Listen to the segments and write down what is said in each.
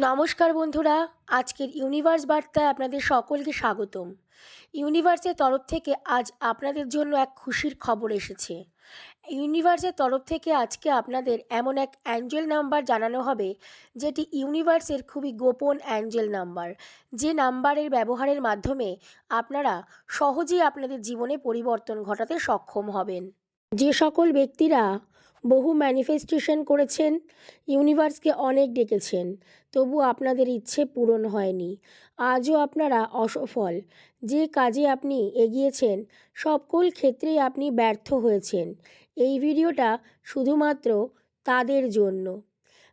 নমস্কার বন্ধুরা, আজকের ইউনিভার্স বার্তায় আপনাদের সকলকে স্বাগতম। ইউনিভার্সের তরফ থেকে আজ আপনাদের জন্য এক খুশির খবর এসেছে। ইউনিভার্সের তরফ থেকে আজকে আপনাদের এমন এক অ্যাঞ্জেল নাম্বার জানানো হবে, যেটি ইউনিভার্সের খুবই গোপন অ্যাঞ্জেল নাম্বার। যে নাম্বারের ব্যবহারের মাধ্যমে আপনারা সহজেই আপনাদের জীবনে পরিবর্তন ঘটাতে সক্ষম হবেন। যে সকল ব্যক্তিরা বহু ম্যানিফেস্টেশন করেছেন ইউনিভার্সকে অনেক ডেকেছেন, তবু আপনাদের ইচ্ছে পূরণ হয়নি। আজও আপনারা অসফল। যে কাজে আপনি এগিয়েছেন, সকল ক্ষেত্রেই আপনি ব্যর্থ হয়েছেন। এই ভিডিওটা শুধুমাত্র তাদের জন্য।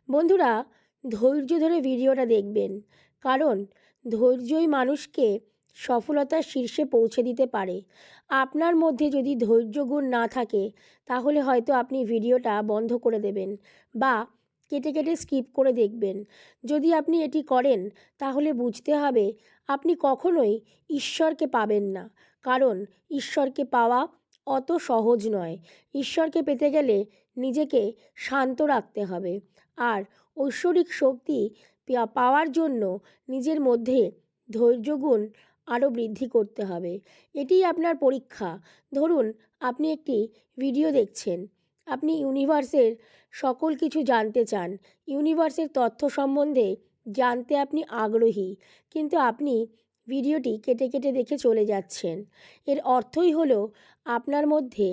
বন্ধুরা, ধৈর্য ধরে ভিডিওটা দেখবেন। কারণ ধৈর্যই মানুষকে সফলতার শীর্ষে পৌঁছে দিতে পারে। আপনার মধ্যে যদি ধৈর্য গুণ না থাকে, তাহলে হয়তো আপনি ভিডিওটা বন্ধ করে দেবেন বা কেটে কেটে স্কিপ করে দেখবেন। যদি আপনি এটি করেন, তাহলে বুঝতে হবে আপনি কখনোই ঈশ্বরকে পাবেন না। কারণ ঈশ্বরকে পাওয়া অত সহজ নয়। ঈশ্বরকে পেতে গেলে নিজেকে শান্ত রাখতে হবে। আর ঐশ্বরিক শক্তি পাওয়ার জন্য নিজের মধ্যে ধৈর্যগুণ আরও বৃদ্ধি করতে হবে। এটিই আপনার পরীক্ষা। ধরুন, আপনি একটি ভিডিও দেখছেন। আপনি ইউনিভার্সের সকল কিছু জানতে চান। ইউনিভার্সের তথ্য সম্বন্ধে জানতে আপনি আগ্রহী। কিন্তু আপনি ভিডিওটি কেটে কেটে দেখে চলে যাচ্ছেন। এর অর্থই হলো, আপনার মধ্যে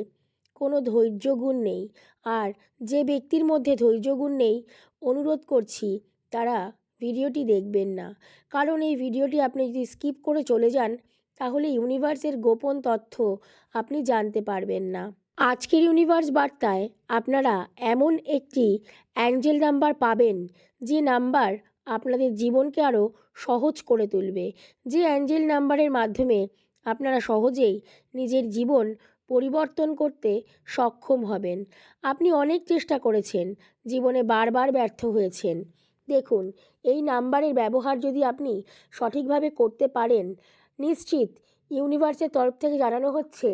কোনো ধৈর্য গুণ নেই। আর যে ব্যক্তির মধ্যে ধৈর্য গুণ নেই, অনুরোধ করছি, তারা ভিডিওটি দেখবেন না। কারণ এই ভিডিওটি আপনি যদি স্কিপ করে চলে যান, তাহলে ইউনিভার্সের গোপন তথ্য আপনি জানতে পারবেন না। আজকের ইউনিভার্স বার্তায় আপনারা এমন একটি অ্যাঞ্জেল নাম্বার পাবেন, যে নাম্বার আপনাদের জীবনকে আরও সহজ করে তুলবে। যে অ্যাঞ্জেল নাম্বারের মাধ্যমে আপনারা সহজেই নিজের জীবন পরিবর্তন করতে সক্ষম হবেন। আপনি অনেক চেষ্টা করেছেন, জীবনে বারবার ব্যর্থ হয়েছেন। দেখুন, এই নাম্বারের ব্যবহার যদি আপনি সঠিকভাবে করতে পারেন, নিশ্চিত ইউনিভার্সের তরফ থেকে জানানো হচ্ছে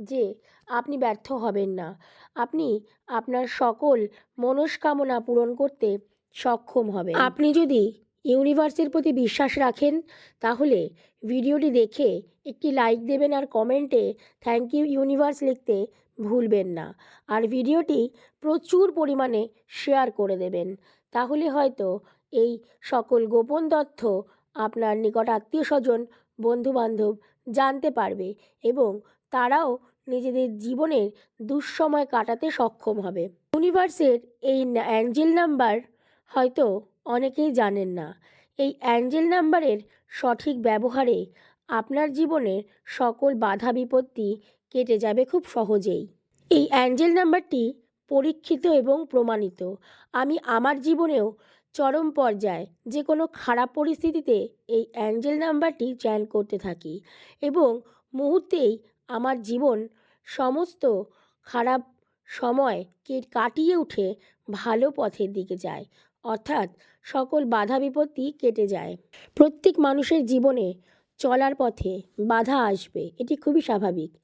যে আপনি ব্যর্থ হবেন না। আপনি আপনার সকল মনস্কামনা পূরণ করতে সক্ষম হবেন। আপনি যদি ইউনিভার্সের প্রতি বিশ্বাস রাখেন, তাহলে ভিডিওটি দেখে একটি লাইক দেবেন আর কমেন্টে থ্যাংক ইউ ইউনিভার্স লিখতে ভুলবেন না। আর ভিডিওটি প্রচুর পরিমাণে শেয়ার করে দেবেন। তাহলে হয়তো এই সকল গোপন তথ্য আপনার নিকট আত্মীয় স্বজন, বন্ধুবান্ধব জানতে পারবে এবং তারাও নিজেদের জীবনের দুঃসময় কাটাতে সক্ষম হবে। ইউনিভার্সের এই অ্যাঞ্জেল নাম্বার হয়তো অনেকেই জানেন না। এই অ্যাঞ্জেল নাম্বারের সঠিক ব্যবহারে আপনার জীবনের সকল বাধা বিপত্তি কেটে যাবে খুব সহজেই। এই অ্যাঞ্জেল নাম্বারটি পরীক্ষিত এবং প্রমাণিত। আমি আমার জীবনেও চরম পর্যায়ে যে কোনো খারাপ পরিস্থিতিতে এই অ্যাঞ্জেল নাম্বারটি চ্যান করতে থাকি এবং মুহূর্তেই আমার জীবন সমস্ত খারাপ সময় কে, কাটিয়ে উঠে ভালো পথের দিকে যায়। অর্থাৎ সকল বাধা বিপত্তি কেটে যায়। প্রত্যেক মানুষের জীবনে চলার পথে বাধা আসবে, এটি খুবই স্বাভাবিক।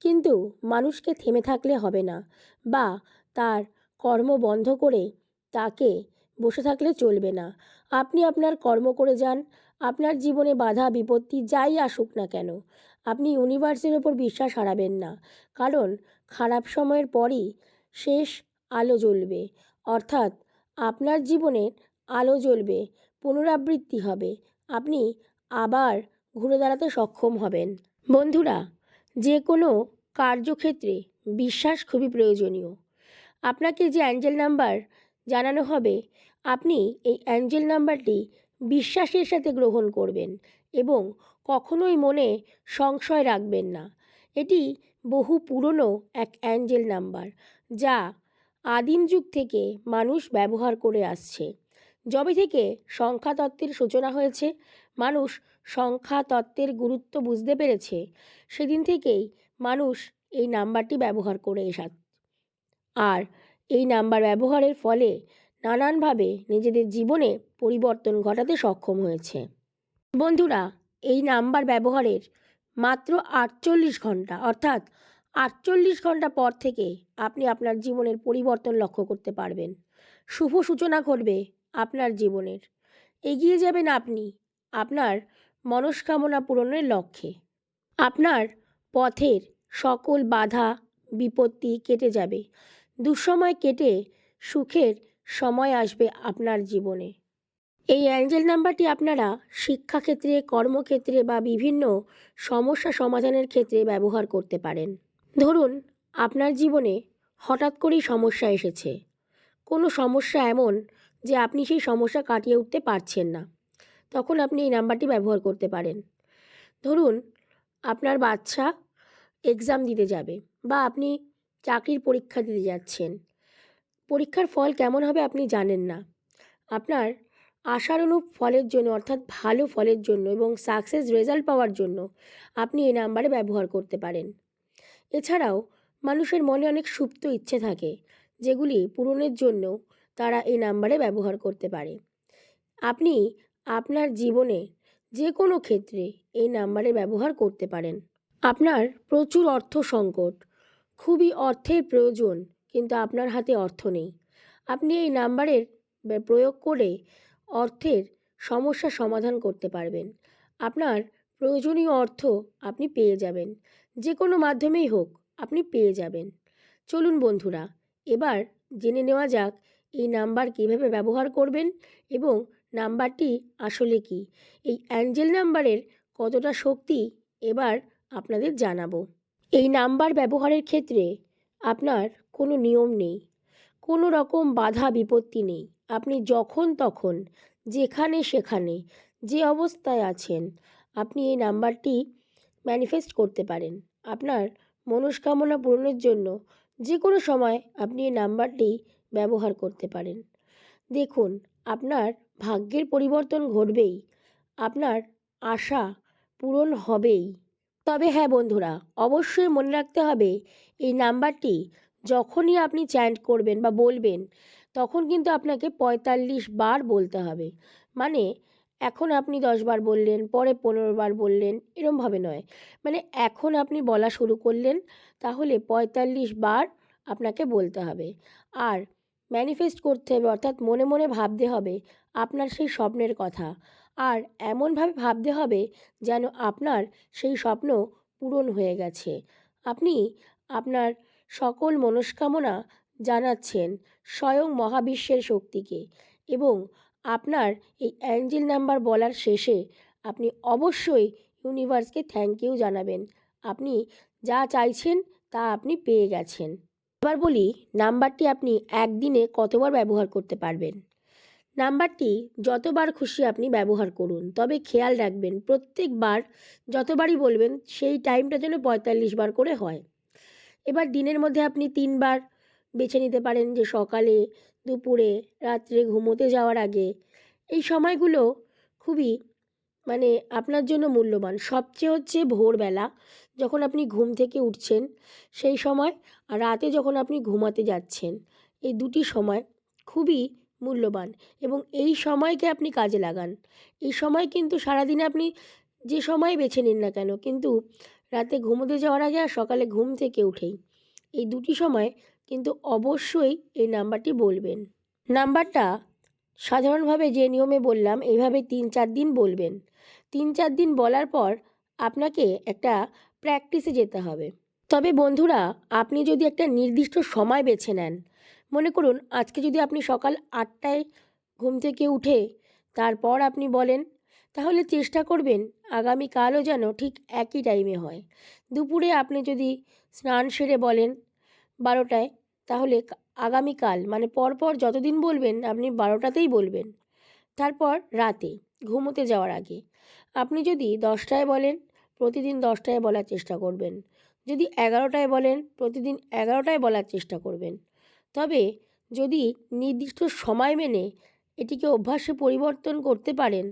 কিন্তু মানুষকে থেমে থাকলে হবে না বা তার কর্ম বন্ধ করে তাকে বসে থাকলে চলবে না। আপনি আপনার কর্ম করে যান, আপনার জীবনে বাধা, বিপত্তি যাই আসুক না কেন, আপনি ইউনিভার্সের ওপর বিশ্বাস হারাবেন না। কারণ খারাপ সময়ের পরই শেষ আলো জ্বলবে। অর্থাৎ আপনার জীবনে আলো জ্বলবে, পুনরাবৃত্তি হবে। আপনি আবার ঘুরে দাঁড়াতে সক্ষম হবেন। বন্ধুরা যে কোনো কার্যক্ষেত্রে বিশ্বাস খুবই প্রয়োজনীয়। আপনাকে যে অ্যাঞ্জেল নাম্বার জানানো হবে, আপনি এই অ্যাঞ্জেল নাম্বারটি বিশ্বাসের সাথে গ্রহণ করবেন এবং কখনোই মনে সংশয় রাখবেন না। এটি বহু পুরনো এক অ্যাঞ্জেল নাম্বার, যা আদিম যুগ থেকে মানুষ ব্যবহার করে আসছে। যবে থেকে সংখ্যা তত্ত্বের সূচনা হয়েছে, মানুষ সংখ্যা তত্ত্বের গুরুত্ব বুঝতে পেরেছে, সেদিন থেকেই মানুষ এই নাম্বারটি ব্যবহার করে এসা আর এই নাম্বার ব্যবহারের ফলে নানানভাবে নিজেদের জীবনে পরিবর্তন ঘটাতে সক্ষম হয়েছে। বন্ধুরা, এই নাম্বার ব্যবহারের মাত্র আটচল্লিশ ঘণ্টা, অর্থাৎ আটচল্লিশ ঘণ্টা পর থেকে আপনি আপনার জীবনের পরিবর্তন লক্ষ্য করতে পারবেন। শুভ সূচনা ঘটবে আপনার জীবনের। এগিয়ে যাবেন আপনি আপনার মনস্কামনা পূরণের লক্ষ্যে। আপনার পথের সকল বাধা, বিপত্তি কেটে যাবে। দুঃসময় কেটে সুখের সময় আসবে আপনার জীবনে। এই অ্যাঞ্জেল নাম্বারটি আপনারা শিক্ষাক্ষেত্রে, কর্মক্ষেত্রে বা বিভিন্ন সমস্যা সমাধানের ক্ষেত্রে ব্যবহার করতে পারেন। ধরুন, আপনার জীবনে হঠাৎ করেই সমস্যা এসেছে। কোনো সমস্যা এমন যে আপনি সেই সমস্যা কাটিয়ে উঠতে পারছেন না। তখন আপনি এই নাম্বারটি ব্যবহার করতে পারেন। ধরুন, আপনার বাচ্চা এক্সাম দিতে যাবে বা আপনি চাকরির পরীক্ষা দিতে যাচ্ছেন। পরীক্ষার ফল কেমন হবে আপনি জানেন না। আপনার আশানুরূপ ফলের জন্য, অর্থাৎ ভালো ফলের জন্য এবং সাকসেস রেজাল্ট পাওয়ার জন্য আপনি এই নাম্বারে ব্যবহার করতে পারেন। এছাড়াও মানুষের মনে অনেক সুপ্ত ইচ্ছে থাকে, যেগুলি পূরণের জন্য তারা এই নাম্বারে ব্যবহার করতে পারে। আপনি আপনার জীবনে যে কোনো ক্ষেত্রে এই নাম্বারে ব্যবহার করতে পারেন। আপনার প্রচুর অর্থ সংকট, খুবই অর্থের প্রয়োজন, কিন্তু আপনার হাতে অর্থ নেই। আপনি এই নাম্বারের প্রয়োগ করে অর্থের সমস্যা সমাধান করতে পারবেন। আপনার প্রয়োজনীয় অর্থ আপনি পেয়ে যাবেন। যে কোনো মাধ্যমেই হোক আপনি পেয়ে যাবেন। চলুন বন্ধুরা, এবার জেনে নেওয়া যাক এই নাম্বার কীভাবে ব্যবহার করবেন এবং নাম্বারটি আসলে কি। এই অ্যাঞ্জেল নাম্বারের কতটা শক্তি এবার আপনাদের জানাব। এই নাম্বার ব্যবহারের ক্ষেত্রে আপনার কোনো নিয়ম নেই, কোনো রকম বাধা বিপত্তি নেই। আপনি যখন তখন, যেখানে সেখানে, যে অবস্থায় আছেন, আপনি এই নাম্বারটি ম্যানিফেস্ট করতে পারেন। আপনার মনস্কামনা পূরণের জন্য যে কোনো সময় আপনি এই নাম্বারটি ব্যবহার করতে পারেন। দেখুন, আপনার ভাগ্যের পরিবর্তন ঘটবেই, আপনার আশা পূরণ হবেই। তবে হ্যাঁ বন্ধুরা, অবশ্যই মনে রাখতে হবে, এই নাম্বারটি যখনই আপনি চ্যান্ট করবেন বা বলবেন, তখন কিন্তু আপনাকে পঁয়তাল্লিশ বার বলতে হবে। মানে এখন আপনি দশ বার বললেন, পরে পনেরো বার বললেন এরমভাবে নয়। মানে এখন আপনি বলা শুরু করলেন, তাহলে পঁয়তাল্লিশ বার আপনাকে বলতে হবে। আর ম্যানিফেস্ট করতে হবে, অর্থাৎ মনে মনে ভাবতে হবে আপনার সেই স্বপ্নের কথা। আর এমনভাবে ভাবতে হবে যেন আপনার সেই স্বপ্ন পূরণ হয়ে গেছে। আপনি আপনার সকল মনস্কামনা জানাচ্ছেন স্বয়ং মহাবিশ্বের শক্তিকে এবং আপনার এই অ্যাঞ্জেল নাম্বার বলার শেষে আপনি অবশ্যই ইউনিভার্সকে থ্যাংক ইউ জানাবেন। আপনি যা চাইছেন তা আপনি পেয়ে গেছেন। এবার বলি নাম্বারটি আপনি একদিনে কতবার ব্যবহার করতে পারবেন? নাম্বারটি যতবার খুশি আপনি ব্যবহার করুন, তবে খেয়াল রাখবেন, প্রত্যেকবার যতবারই বলবেন সেই টাইমটা যেন পঁয়তাল্লিশ বার করে হয়। এবার দিনের মধ্যে আপনি তিনবার বেছে নিতে পারেন যে সকালে দুপুরে, রাত্রে ঘুমোতে যাওয়ার আগে। এই সময়গুলো খুবই মানে আপনার জন্য মূল্যবান। সবচেয়ে হচ্ছে ভোরবেলা যখন আপনি ঘুম থেকে উঠছেন, সেই সময় আর রাতে যখন আপনি ঘুমাতে যাচ্ছেন, এই দুটি সময় খুবই মূল্যবান এবং এই সময়কে আপনি কাজে লাগান। এই সময় কিন্তু সারাদিনে আপনি যে সময় বেছে নিন না কেন, কিন্তু রাতে ঘুমোতে যাওয়ার আগে আর সকালে ঘুম থেকে উঠেই। এই দুটি সময় কিন্তু অবশ্যই এই নাম্বারটি বলবেন। নাম্বারটা সাধারণভাবে যে নিয়মে বললাম এইভাবে তিন চার দিন বলবেন। তিন চার দিন বলার পর আপনাকে একটা প্র্যাকটিসে যেতে হবে। তবে বন্ধুরা, আপনি যদি একটা নির্দিষ্ট সময় বেছে নেন, মনে করুন আজকে যদি আপনি সকাল আটটায় ঘুম থেকে উঠে তারপর আপনি বলেন, তাহলে চেষ্টা করবেন আগামীকালও যেন ঠিক একই টাইমে হয়। দুপুরে আপনি যদি স্নান সেরে বলেন বারোটায়, তাহলে আগামীকাল মানে পরপর যতদিন বলবেন, আপনি বারোটাতেই বলবেন। তারপর রাতে, ঘুমোতে যাওয়ার আগে। আপনি যদি দশটায় বলেন, প্রতিদিন দশটায় বলার চেষ্টা করবেন। যদি এগারোটায় বলেন, প্রতিদিন এগারোটায় বলার চেষ্টা করবেন। তবে যদি নির্দিষ্ট সময় মেনে এটিকে অভ্যাসে পরিবর্তন করতে পারেন,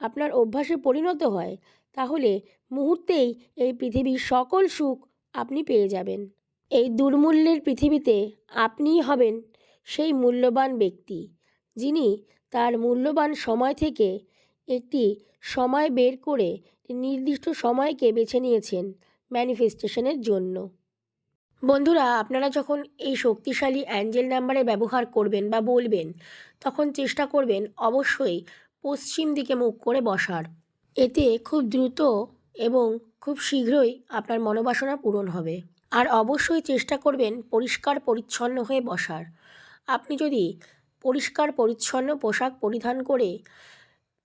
আপনার অভ্যাসে পরিণত হয়, তাহলে মুহূর্তেই এই পৃথিবীর সকল সুখ আপনি পেয়ে যাবেন। এই দুর্মূল্যের পৃথিবীতে আপনিই হবেন সেই মূল্যবান ব্যক্তি, যিনি তার মূল্যবান সময় থেকে একটি সময় বের করে নির্দিষ্ট সময়কে বেছে নিয়েছেন ম্যানিফেস্টেশনের জন্য। বন্ধুরা, আপনারা যখন এই শক্তিশালী অ্যাঞ্জেল নাম্বারে ব্যবহার করবেন বা বলবেন, তখন চেষ্টা করবেন অবশ্যই পশ্চিম দিকে মুখ করে বসার। এতে খুব দ্রুত এবং খুব শীঘ্রই আপনার মনোবাসনা পূরণ হবে। আর অবশ্যই চেষ্টা করবেন পরিষ্কার পরিচ্ছন্ন হয়ে বসার। আপনি যদি পরিষ্কার পরিচ্ছন্ন পোশাক পরিধান করে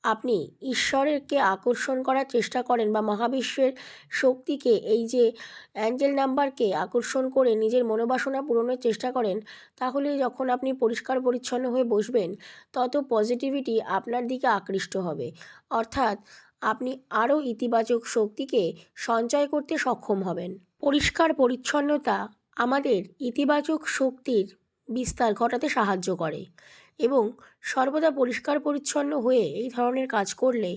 আপনি ঈশ্বরকে আকর্ষণ করার চেষ্টা করেন বা মহাবিশ্বের শক্তিকে, এই যে অ্যাঞ্জেল নাম্বারকে আকর্ষণ করে নিজের মনোবাসনা পূরণের চেষ্টা করেন, তাহলে যখন আপনি পরিষ্কার পরিচ্ছন্ন হয়ে বসবেন, তত পজিটিভিটি আপনার দিকে আকৃষ্ট হবে। অর্থাৎ আপনি আরও ইতিবাচক শক্তিকে সঞ্চয় করতে সক্ষম হবেন। পরিষ্কার পরিচ্ছন্নতা আমাদের ইতিবাচক শক্তির বিস্তার ঘটাতে সাহায্য করে এবং সর্বদা পরিষ্কার পরিচ্ছন্ন হয়ে এই ধরনের কাজ করলে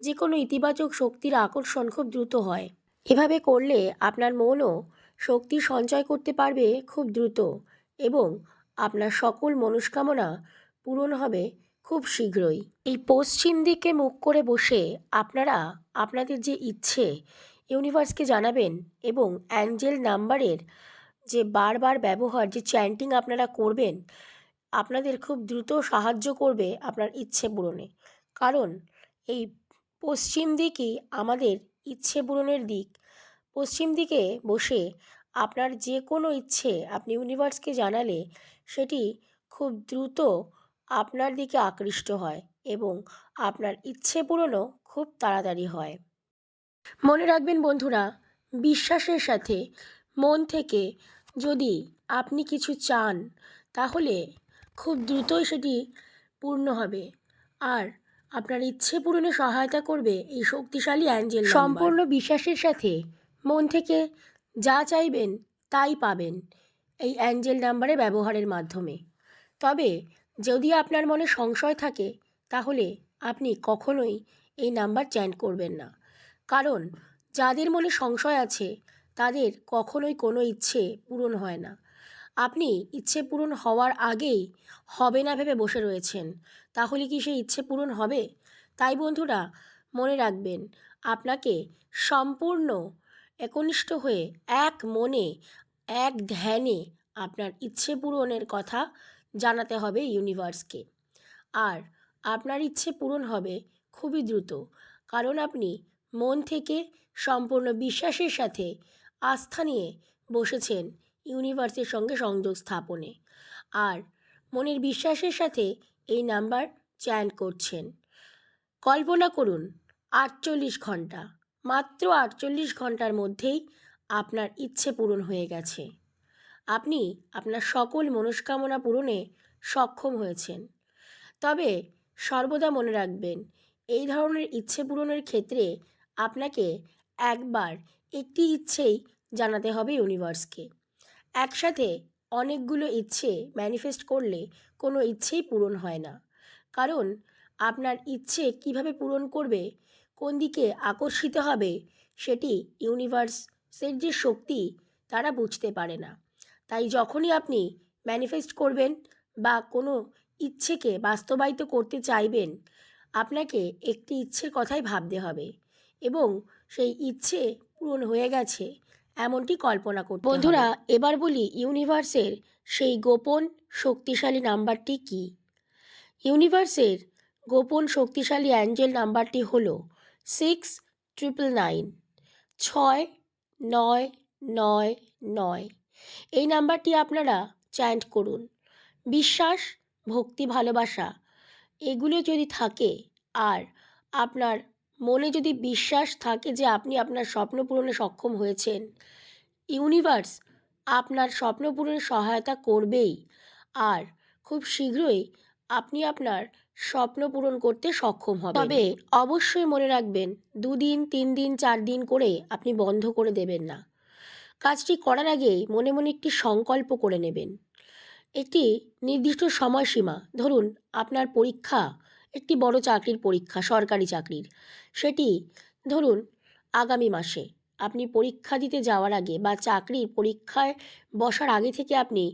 যে কোনো ইতিবাচক শক্তির আকর্ষণ খুব দ্রুত হয়। এভাবে করলে আপনার মনও শক্তি সঞ্চয় করতে পারবে খুব দ্রুত এবং আপনার সকল মনস্কামনা পূরণ হবে খুব শীঘ্রই। এই পশ্চিম দিকে মুখ করে বসে আপনারা আপনাদের যে ইচ্ছে ইউনিভার্সকে জানাবেন এবং অ্যাঞ্জেল নাম্বারের যে বারবার ব্যবহার, যে চ্যান্টিং আপনারা করবেন, আপনাদের খুব দ্রুত সাহায্য করবে আপনার ইচ্ছে পূরণে। কারণ এই পশ্চিম দিকই আমাদের ইচ্ছে পূরণের দিক। পশ্চিম দিকে বসে আপনার যে কোনো ইচ্ছে আপনি ইউনিভার্সকে জানালে সেটি খুব দ্রুত আপনার দিকে আকৃষ্ট হয় এবং আপনার ইচ্ছে পূরণও খুব তাড়াতাড়ি হয়। মনে রাখবেন বন্ধুরা, বিশ্বাসের সাথে মন থেকে যদি আপনি কিছু চান, তাহলে খুব দ্রুতই সেটি পূর্ণ হবে। আর আপনার ইচ্ছে পূরণে সহায়তা করবে এই শক্তিশালী অ্যাঞ্জেল সম্পূর্ণ বিশ্বাসের সাথে মন থেকে যা চাইবেন, তাই পাবেন এই অ্যাঞ্জেল নাম্বারে ব্যবহারের মাধ্যমে। তবে যদি আপনার মনে সংশয় থাকে, তাহলে আপনি কখনোই এই নাম্বার চ্যান্ট করবেন না। কারণ যাদের মনে সংশয় আছে, তাদের কখনোই কোনো ইচ্ছে পূরণ হয় না। আপনি ইচ্ছে পূরণ হওয়ার আগেই হবে না ভেবে বসে রয়েছেন, তাহলে কি সেই ইচ্ছে পূরণ হবে? তাই বন্ধুরা, মনে রাখবেন, আপনাকে সম্পূর্ণ একনিষ্ঠ হয়ে, এক মনে, এক ধ্যানে আপনার ইচ্ছে পূরণের কথা জানাতে হবে ইউনিভার্সকে। আর আপনার ইচ্ছে পূরণ হবে খুবই দ্রুত, কারণ আপনি মন থেকে সম্পূর্ণ বিশ্বাসের সাথে আস্থা নিয়ে বসেছেন ইউনিভার্সের সঙ্গে সংযোগ স্থাপনে। আর মনের বিশ্বাসের সাথে এই নাম্বার চ্যান্ট করছেন। কল্পনা করুন, আটচল্লিশ ঘণ্টা, মাত্র আটচল্লিশ ঘণ্টার মধ্যেই আপনার ইচ্ছে পূরণ হয়ে গেছে। আপনি আপনার সকল মনস্কামনা পূরণে সক্ষম হয়েছেন। তবে সর্বদা মনে রাখবেন, এই ধরনের ইচ্ছে পূরণের ক্ষেত্রে আপনাকে একবার একটি ইচ্ছেই জানাতে হবে ইউনিভার্সকে। একসাথে অনেকগুলো ইচ্ছে ম্যানিফেস্ট করলে কোনো ইচ্ছেই পূরণ হয় না। কারণ আপনার ইচ্ছে কীভাবে পূরণ করবে, কোন দিকে আকর্ষিত হবে, সেটি ইউনিভার্সের যে শক্তি তারা বুঝতে পারে না। তাই যখনই আপনি ম্যানিফেস্ট করবেন বা কোনো ইচ্ছেকে বাস্তবায়িত করতে চাইবেন, আপনাকে একটি ইচ্ছের কথাই ভাবতে হবে। এবং সেই ইচ্ছে পূরণ হয়ে গেছে, এমনটি কল্পনা করতে বন্ধুরা, এবার বলি ইউনিভার্সের সেই গোপন শক্তিশালী নাম্বারটি কি? ইউনিভার্সের গোপন শক্তিশালী অ্যাঞ্জেল নাম্বারটি হল সিক্স ট্রিপল নাইন ছয় নয় নয় নয়। এই নাম্বারটি আপনারা চ্যান্ট করুন। বিশ্বাস, ভক্তি, ভালোবাসা, এগুলো যদি থাকে আর আপনার মনে যদি বিশ্বাস থাকে যে আপনি আপনার স্বপ্ন পূরণে সক্ষম হয়েছেন, ইউনিভার্স আপনার স্বপ্ন পূরণে সহায়তা করবেই। আর খুব শীঘ্রই আপনি আপনার স্বপ্ন পূরণ করতে সক্ষম হবেন। তবে অবশ্যই মনে রাখবেন, দুদিন তিন দিন চার দিন করে আপনি বন্ধ করে দেবেন না। কাজটি করার আগেই মনে মনে একটি সংকল্প করে নেবেন। একটি নির্দিষ্ট সময়সীমা, ধরুন আপনার পরীক্ষা একটি বড় চাকরির পরীক্ষা, সরকারি চাকরির। সেটি, ধরুন, আগামী মাসে। আপনি পরীক্ষা দিতে যাওয়ার আগে বা চাকরির পরীক্ষায় বসার আগে থেকে আপনি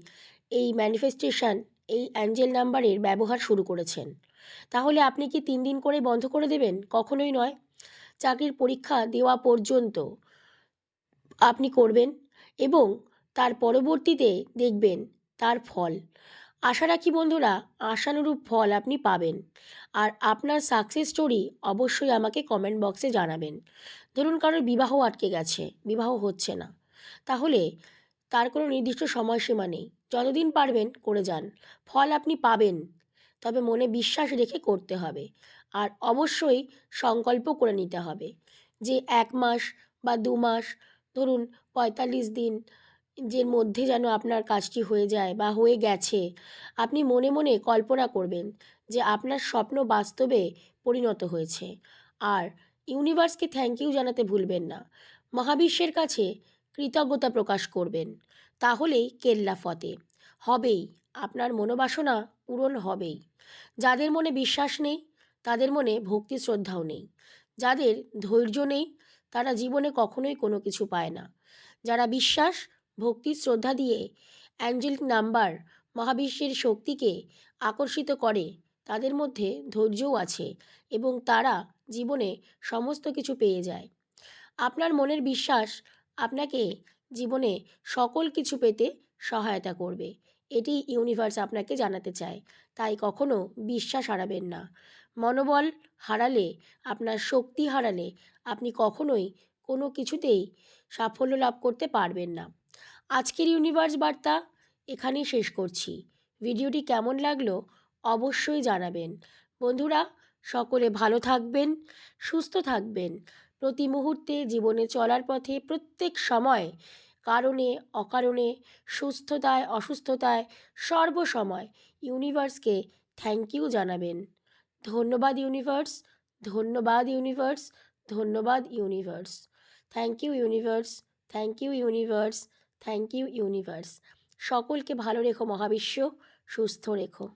এই ম্যানিফেস্টেশন এই অ্যাঞ্জেল নাম্বারের ব্যবহার শুরু করেছেন। তাহলে আপনি কি তিন দিন করে বন্ধ করে দেবেন? কখনোই নয়। চাকরির পরীক্ষা দেওয়া পর্যন্ত আপনি করবেন এবং তার পরবর্তীতে দেখবেন তার ফল। আশা রাখি বন্ধুরা, আশানুরূপ ফল আপনি পাবেন। আর আপনার সাকসেস স্টোরি অবশ্যই আমাকে কমেন্ট বক্সে জানাবেন। ধরুন কারোর বিবাহ আটকে গেছে, বিবাহ হচ্ছে না। তাহলে তার কোনো নির্দিষ্ট সময়সীমা নেই। যতদিন পারবেন করে যান। ফল আপনি পাবেন, তবে মনে বিশ্বাস রেখে করতে হবে। আর অবশ্যই সংকল্প করে নিতে হবে যে এক মাস বা দু মাস, ধরুন পঁয়তাল্লিশ দিন যের মধ্যে যেন আপনার কাজটি হয়ে যায় বা হয়ে গেছে, আপনি মনে মনে কল্পনা করবেন যে আপনার স্বপ্ন বাস্তবে পরিণত হয়েছে। আর ইউনিভার্সকে থ্যাংক ইউ জানাতে ভুলবেন না। মহাবিশ্বের কাছে কৃতজ্ঞতা প্রকাশ করবেন। তাহলেই কেল্লা ফতে। হবেই, আপনার মনোবাসনা পূরণ হবেই। যাদের মনে বিশ্বাস নেই, তাদের মনে ভক্তি শ্রদ্ধাও নেই। যাদের ধৈর্য নেই, তারা জীবনে কখনোই কোনো কিছু পায় না। যারা বিশ্বাস ভক্তি শ্রদ্ধা দিয়ে অ্যাঞ্জেলিক নাম্বার মহাবিশ্বের শক্তিকে আকর্ষিত করে। তাদের মধ্যে ধৈর্যও আছে এবং তারা জীবনে সমস্ত কিছু পেয়ে যায়। আপনার মনের বিশ্বাস আপনাকে জীবনে সকল কিছু পেতে সহায়তা করবে। এটি ইউনিভার্স আপনাকে জানাতে চায়। তাই কখনো বিশ্বাস হারাবেন না। মনোবল হারালে, আপনার শক্তি হারালে আপনি কখনোই কোনো কিছুতেই সাফল্য লাভ করতে পারবেন না। আজকের ইউনিভার্স বার্তা এখানেই শেষ করছি। ভিডিওটি কেমন লাগল অবশ্যই জানাবেন। বন্ধুরা, সকলে ভালো থাকবেন, সুস্থ থাকবেন। প্রতি মুহূর্তে জীবনে চলার পথে প্রত্যেক সময় কারণে, অকারণে, সুস্থতায়, অসুস্থতায় সর্বসময় ইউনিভার্সকে থ্যাংক ইউ জানাবেন। ধন্যবাদ ইউনিভার্স ধন্যবাদ ইউনিভার্স ধন্যবাদ universe. Thank you universe thank you universe. Thank you universe. সকলকে ভালো রেখো মহাবিশ্ব সুস্থ রেখো।